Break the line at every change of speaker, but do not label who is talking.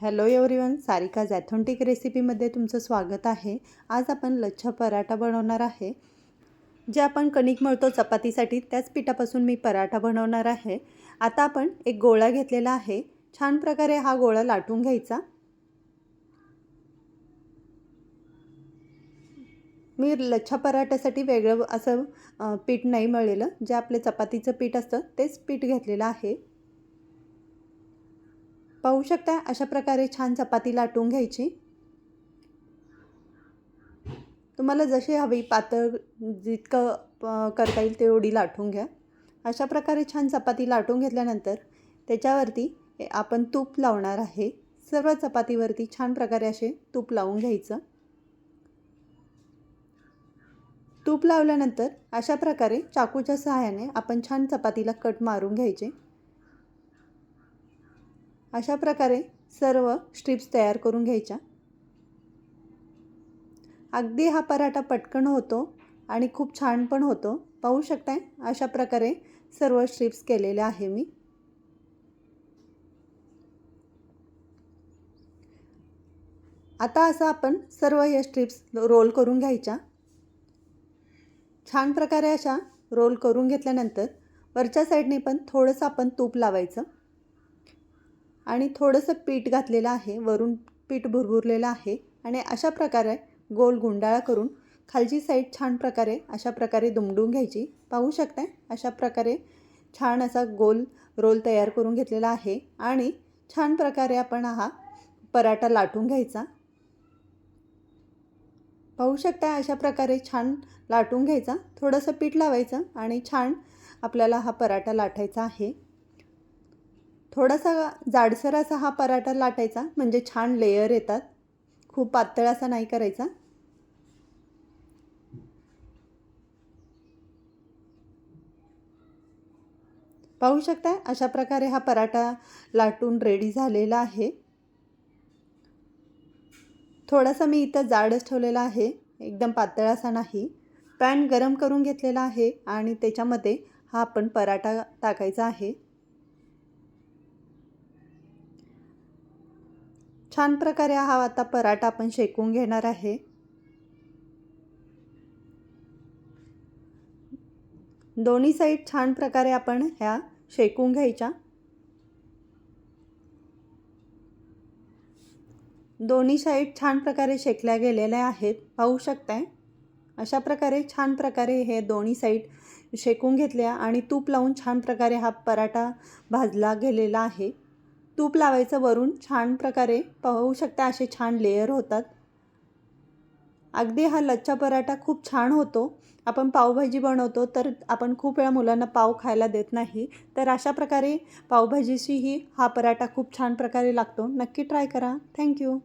Hello everyone Sarika authentic रेसिपीमध्ये तुमचं स्वागत आहे. आज आपण लच्छा पराठा बनवणार आहे. जे आपण कणिक मळतो चपातीसाठी त्याच पिठापासून मी पराठा बनवणार आहे. आता आपण एक गोळा घेतलेला आहे. छान प्रकारे हा गोळा लाटून घ्यायचा. मी लच्छा पराठ्यासाठी वेगळं असं पीठ नाही मळलेलं. जे आपले चपातीचं पीठ असतं तेच पीठ घेतलेलं आहे. पाहू शकता अशा प्रकारे छान चपाती लाटून घ्यायची. तुम्हाला जशी हवी पातळ जितकं करता येईल तेवढी लाटून घ्या. अशा प्रकारे छान चपाती लाटून घेतल्यानंतर त्याच्यावरती आपण तूप लावणार आहे. सर्व चपातीवरती छान प्रकारे असे तूप लावून घ्यायचं. तूप लावल्यानंतर अशा प्रकारे चाकूच्या सहाय्याने आपण छान चपातीला कट मारून घ्यायचे. अशा प्रकारे सर्व स्ट्रिप्स तयार करून घ्यायच्या. अगदी हा पराठा पटकन होतो आणि खूप छान पण होतो. पाहू शकताय अशा प्रकारे सर्व स्ट्रिप्स केलेल्या आहे मी. आता असं आपण सर्व या स्ट्रिप्स रोल करून घ्यायच्या. छान प्रकारे अशा रोल करून घेतल्यानंतर वरच्या साईडने पण थोडंसं आपण तूप लावायचं. आणि थोडंसं पीठ घातलेलं आहे वरून पीठ भुरभुरलेलं आहे आणि अशा प्रकारे गोल गुंडाळा करून खालची साईड छान प्रकारे अशा प्रकारे दुमडून घ्यायची. पाहू शकताय? अशा प्रकारे छान असा गोल रोल तयार करून घेतलेला आहे आणि छान प्रकारे आपण हा पराठा लाटून घ्यायचा. पाहू शकता अशा प्रकारे छान लाटून घ्यायचा. थोडंसं पीठ लावायचं आणि छान आपल्याला हा पराठा लाटायचा आहे. थोडासा जाडसर असा हा पराठा लाटायचा म्हणजे छान लेयर येतात. खूप पातळ असा नाही करायचा. पाहू शकता अशा प्रकारे हा पराठा लाटून रेडी झालेला आहे. थोडासा मी इथं जाडच ठेवलेला आहे एकदम पातळ असा नाही. पॅन गरम करून घेतलेला आहे आणि त्याच्यामध्ये हा आपण पराठा टाकायचा आहे. छान प्रकारे हा आता पराठा आपण शेकून घेणार आहे. दोन्ही साईड छान प्रकारे आपण ह्या शेकून घ्यायच्या. दोन्ही साईड छान प्रकारे शेकल्या गेलेल्या आहेत. पाहू शकताय? अशा प्रकारे छान प्रकारे हे दोन्ही साईड शेकून घेतल्या आणि तूप लावून छान प्रकारे हा पराठा भाजला गेलेला आहे. तूप लावायचं वरून छान प्रकारे पाहू शकता असे छान लेयर होतात. अगदी हा लच्छा पराठा खूप छान होतो. आपण पावभाजी बनवतो तर आपण खूप वेळा मुलांना पाव खायला देत नाही. तर अशा प्रकारे पावभाजीशीही हा पराठा खूप छान प्रकारे लागतो. नक्की ट्राय करा. थँक्यू